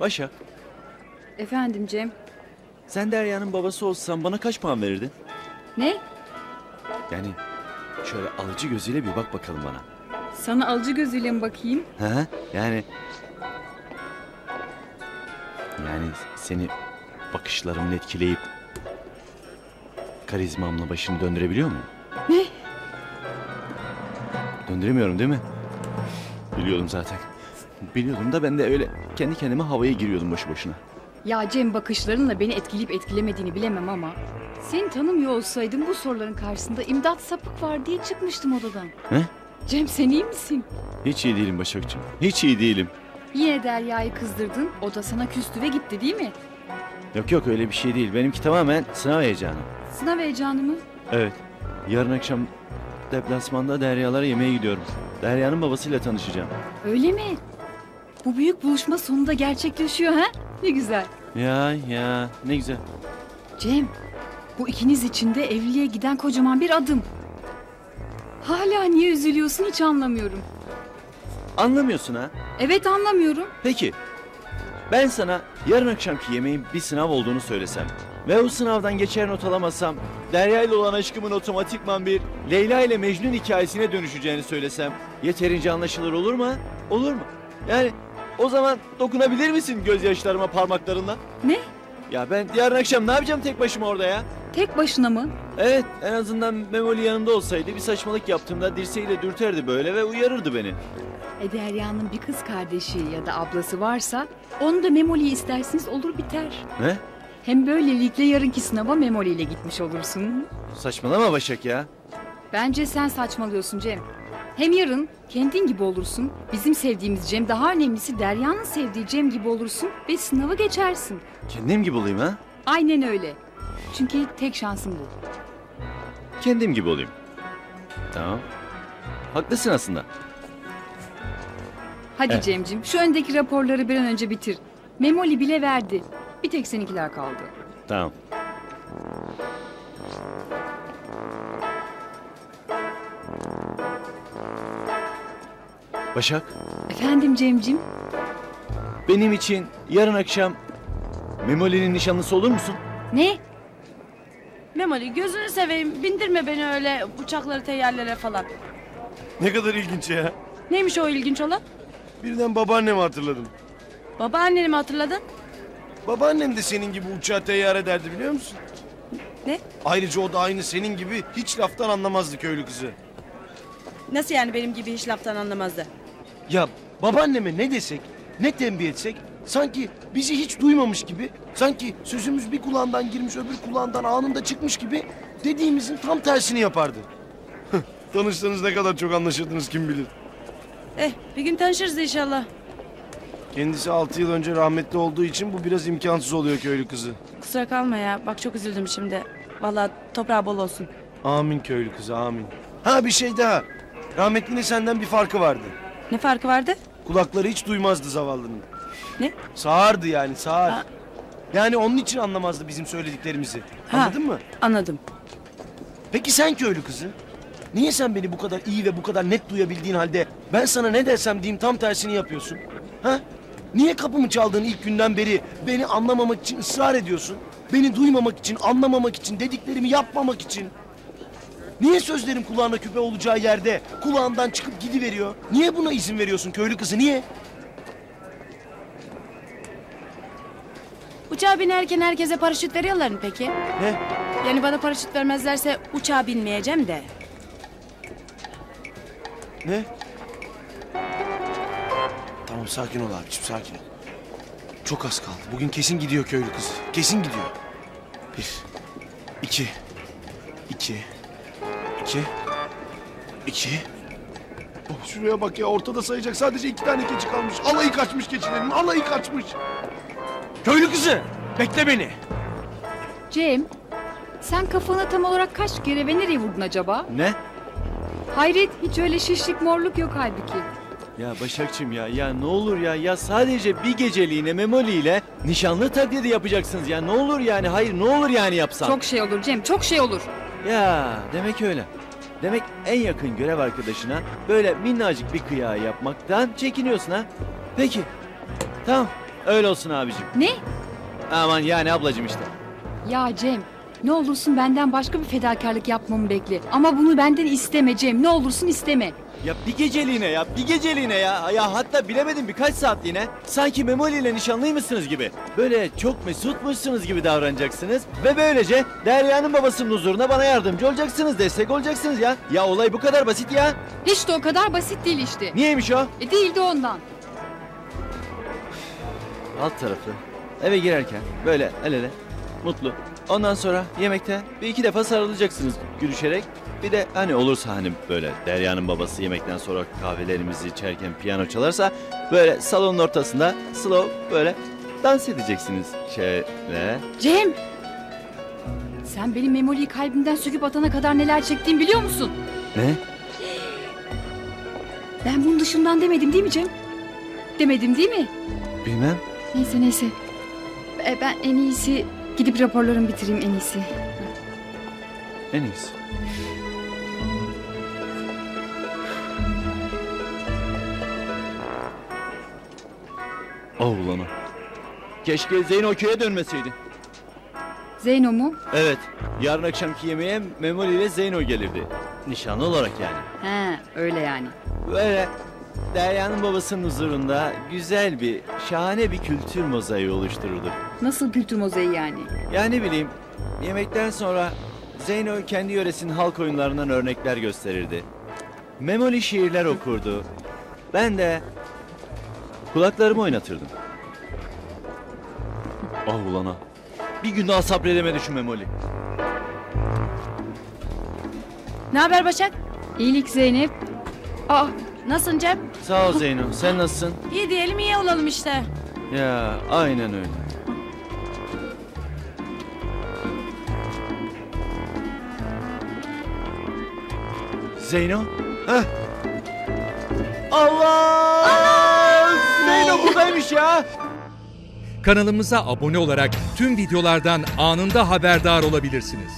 Başak, Efendim Cem. sen Derya'nın babası olsan bana kaç puan verirdin? Ne? Yani şöyle alıcı gözüyle bir bak bakalım bana. Sana alıcı gözüyle mi bakayım? Hı hı. Yani... Yani seni bakışlarımla etkileyip... ...karizmamla başını döndürebiliyor muyum? Ne? Döndüremiyorum değil mi? Biliyordum zaten. Biliyordum da ben de öyle kendi kendime havaya giriyordum boşu boşuna. Ya Cem bakışlarınla beni etkileyip etkilemediğini bilemem ama... Seni tanımıyor olsaydım bu soruların karşısında imdat sapık var diye çıkmıştım odadan. He? Cem sen iyi misin? Hiç iyi değilim Başakçığım. Hiç iyi değilim. Yine Derya'yı kızdırdın. O da sana küstü ve gitti değil mi? Yok yok öyle bir şey değil. Benimki tamamen sınav heyecanı. Sınav heyecanı mı? Evet. Yarın akşam deplasmanda Deryalara yemeğe gidiyorum. Derya'nın babasıyla tanışacağım. Öyle mi? Bu büyük buluşma sonunda gerçekleşiyor ha? Ne güzel. Ya ya ne güzel. Cem, bu ikiniz için de evliliğe giden kocaman bir adım. Hala niye üzülüyorsun hiç anlamıyorum. Anlamıyorsun ha? Evet anlamıyorum. Peki. Ben sana yarın akşamki yemeğin bir sınav olduğunu söylesem ve o sınavdan geçer not alamazsam Derya ile olan aşkımın otomatikman bir Leyla ile Mecnun hikayesine dönüşeceğini söylesem yeterince anlaşılır olur mu? ha? Olur mu? Yani o zaman dokunabilir misin gözyaşlarıma parmaklarınla? Ne? Ya ben yarın akşam ne yapacağım tek başıma orada ya? Tek başına mı? Evet en azından Memoli yanında olsaydı bir saçmalık yaptığımda dirseğiyle dürterdi böyle ve uyarırdı beni. E Derya'nın bir kız kardeşi ya da ablası varsa onu da Memoli'yi isterseniz olur biter. Ne? Hem böylelikle yarınki sınava Memoli ile gitmiş olursun. Saçmalama Başak ya. Bence sen saçmalıyorsun Cem. Hem yarın kendin gibi olursun. Bizim sevdiğimiz Cem daha önemlisi Derya'nın sevdiği Cem gibi olursun ve sınavı geçersin. Kendim gibi olayım ha? Aynen öyle. Çünkü tek şansın bu. Kendim gibi olayım. Tamam. Haklısın aslında. Hadi Evet. Cemcim şu öndeki raporları bir an önce bitir. Memoli bile verdi. Bir tek seninkiler kaldı. Tamam. Başak, Efendim Cemcim? benim için yarın akşam Memoli'nin nişanlısı olur musun? Ne? Memoli gözünü seveyim bindirme beni öyle uçakları teyyarlara falan. Ne kadar ilginç ya. Neymiş o ilginç olan? Birden babaannemi hatırladım. Babaanneni mi hatırladın? Babaannem de senin gibi uçağa teyyar ederdi biliyor musun? Ne? Ayrıca o da aynı senin gibi hiç laftan anlamazdı köylü kızı. Nasıl yani benim gibi hiç laftan anlamazdı? Ya babaanneme ne desek, ne tembih etsek sanki bizi hiç duymamış gibi, sanki sözümüz bir kulağından girmiş öbür kulağından anında çıkmış gibi dediğimizin tam tersini yapardı. Tanışsanız ne kadar çok anlaşırdınız kim bilir. Eh bir gün tanışırız inşallah. Kendisi altı yıl önce rahmetli olduğu için bu biraz imkansız oluyor köylü kızı. Kusura kalma ya bak çok üzüldüm şimdi. Vallahi toprağı bol olsun. Amin köylü kızı amin. Ha bir şey daha. Rahmetlinin senden bir farkı vardı. Ne farkı vardı? Kulakları hiç duymazdı zavallının. Ne? Sağırdı yani sağır. Ha. Yani onun için anlamazdı bizim söylediklerimizi. Ha. Anladın mı? Anladım. Peki sen köylü kızı? Niye sen beni bu kadar iyi ve bu kadar net duyabildiğin halde ben sana ne dersem diyeyim tam tersini yapıyorsun? Ha? Niye kapımı çaldığın ilk günden beri beni anlamamak için ısrar ediyorsun? Beni duymamak için, anlamamak için, dediklerimi yapmamak için. Niye sözlerim kulağına küpe olacağı yerde kulağından çıkıp gidiveriyor? Niye buna izin veriyorsun köylü kızı niye? Uçağa binerken herkese paraşüt veriyorlar mı peki? Ne? Yani bana paraşüt vermezlerse uçağa binmeyeceğim de. Ne? Tamam sakin ol abiciğim sakin ol. Çok az kaldı. Bugün kesin gidiyor köylü kızı. Kesin gidiyor. Bir, iki, iki, iki, iki. Oh, şuraya bak ya ortada sayacak sadece iki tane keçi kalmış. Alayı kaçmış keçilerin alayı kaçmış. Köylü kızı bekle beni. Cem, sen kafana tam olarak kaç kere ve nereye vurdun acaba? Ne? Hayret hiç öyle şişlik morluk yok halbuki. Ya Başakçım ya ya ne olur ya ya sadece bir geceliğine Memoli ile nişanlı taklidi yapacaksınız ya ne olur yani hayır ne olur yani yapsam. Çok şey olur Cem çok şey olur. Ya demek öyle. Demek en yakın görev arkadaşına böyle minnacık bir kıyağı yapmaktan çekiniyorsun ha. Peki. Tamam. Öyle olsun abicim. Ne? Aman yani ablacım işte. Ya Cem ne olursun benden başka bir fedakarlık yapmamı bekle. Ama bunu benden isteme Cem. Ne olursun isteme. Ya bir geceliğine ya, bir geceliğine ya. Ya hatta bilemedim birkaç saatliğine. Sanki Memoli ile nişanlıymışsınız gibi. Böyle çok mesutmuşsunuz gibi davranacaksınız. Ve böylece Derya'nın babasının huzuruna bana yardımcı olacaksınız, destek olacaksınız ya. Ya olay bu kadar basit ya. Hiç de o kadar basit değil işte. Niyeymiş o? E değil de ondan. Alt tarafı. Eve girerken böyle el ele, mutlu. Ondan sonra yemekte bir iki defa sarılacaksınız gülüşerek. Bir de hani olursa hani böyle Derya'nın babası yemekten sonra kahvelerimizi içerken piyano çalarsa böyle salonun ortasında slow böyle dans edeceksiniz şöyle. Cem! Sen benim Memoli'yi kalbimden söküp atana kadar neler çektiğimi biliyor musun? Ne? Ben bunun dışından demedim değil mi Cem? Demedim değil mi? Bilmem. Neyse neyse. E, ben en iyisi gidip raporlarımı bitireyim en iyisi. En iyisi. Oh ulan. Keşke Zeyno köye dönmeseydi. Zeyno mu? Evet. Yarın akşamki yemeğe Memoli ile Zeyno gelirdi. Nişanlı olarak yani. He öyle yani. Böyle Derya'nın babasının huzurunda güzel bir, şahane bir kültür mozaiği oluşturulur. Nasıl kültür mozaiği yani? Ya ne bileyim, yemekten sonra Zeyno kendi yöresinin halk oyunlarından örnekler gösterirdi. Memoli şiirler okurdu. Ben de kulaklarımı oynatırdım. Ah ulan ah. Bir gün daha sabredemedi şu Memoli. Ne haber Başak? İyilik Zeynep. Aa Nasılsın Cem? Sağ ol Zeyno, sen nasılsın? İyi diyelim iyi olalım işte. Ya aynen öyle. Zeyno? Heh. Allah! Zeyno buradaymış ya. Kanalımıza abone olarak tüm videolardan anında haberdar olabilirsiniz.